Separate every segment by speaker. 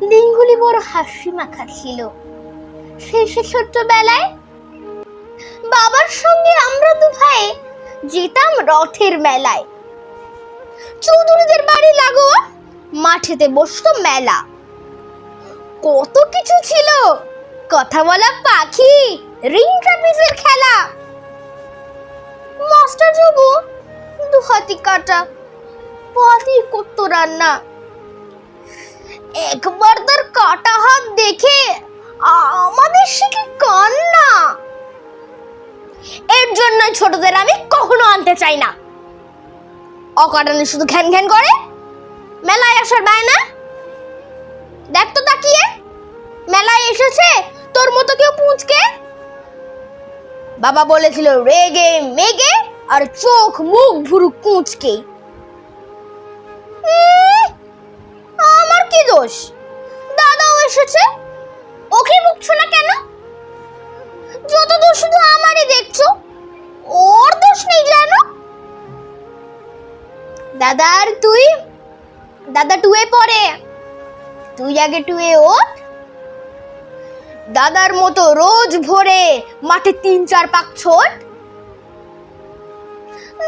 Speaker 1: দিনগুলি বড় হাসি মাখা ছিল শেষে ছোট্টবেলায় বাবার সঙ্গে আমরা দু ভাই যেতাম রথের মেলায়। চৌধুরীদের বাড়ি লাগোয়া মাঠেতে বসতো মেলা। কত কিছু ছিল। কথা বলা পাখি, রিং ট্রাপিজের খেলা। মাস্টার বাবু দু হাতি কাটা, পাতি করতো রান্না। একবার তার কাটা হাত দেখে আমাদের কি কান্না? এর জন্য ছোটদের আমি কখনো আনতে চাই না। অকারণে শুধু ঘ্যান ঘ্যান করে, মেলায় আসার বায়না। দেখ তো তাকিয়ে, মেলায় এসেছে, তোর মতো কেউ পুঁচকে। বাবা বলেছিল, রেগে, মেগে, আর চোখ, মুখ ভুরু কুঁচকে। কি দোষ? দাদাও এসেছে? ওকে বকছো না কেন? যত দোষ শুধু আমারই দেখছ, ওর দোষ নেই জানো? দাদা আর তুই? দাদা টুয়ে পড়ে। তুই আগে টুয়ে ওঠ। দাদার মতো রোজ ভোরে মাঠে তিন, চার পাক ছোট।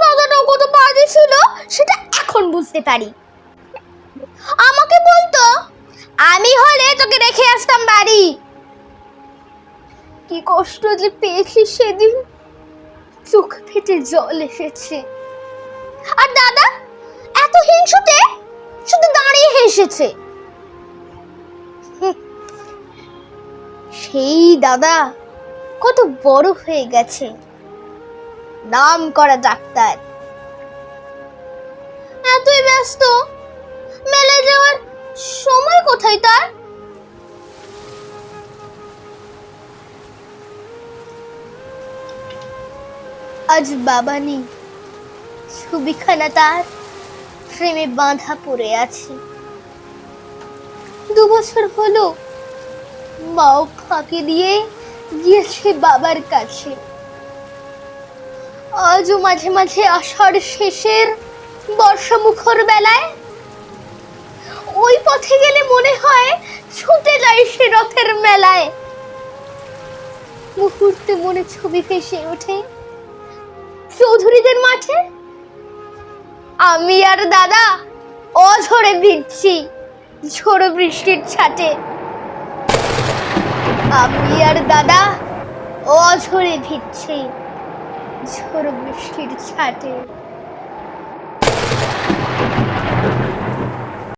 Speaker 1: দাদাটাও কত বাজে ছিল, সেটা এখন বুঝতে পারি আমাকে বলতো আমি হলে তোকে রেখে আসতাম বাড়ি। কি কষ্ট যে পেয়েছি সেদিন। চোখ ফেটে জল এসেছে। আর দাদা, এত হিংসুটে শুধু দাঁড়িয়ে হেসেছে। সেই দাদা কত বড় হয়ে গেছে। নাম করা ডাক্তার। এতই ব্যস্ত মেলে যাওয়ার সময় কোথায় তার? আজ বাবা নেই। ছবিখানা তার ফ্রেমে বাঁধা পড়ে আছে। দু বছর হলো, মাও ফাঁকি দিয়ে গিয়েছে বাবার কাছে। আজও মাঝে মাঝে আষাঢ় শেষের বর্ষা মুখর বেলায় ওই পথে গেলে মনে হয় ছুটে যায় সে রথের মেলায়। মুহূর্তে মনে ছবি ভেসে ওঠে চৌধুরীদের মাঠে আমি আর দাদা অঝরে ভিড়ছি ঝোড়ো বৃষ্টির ছাটে। আমি আর দাদা অঝরে ভিড়ছি ঝোড়ো বৃষ্টির ছাটে।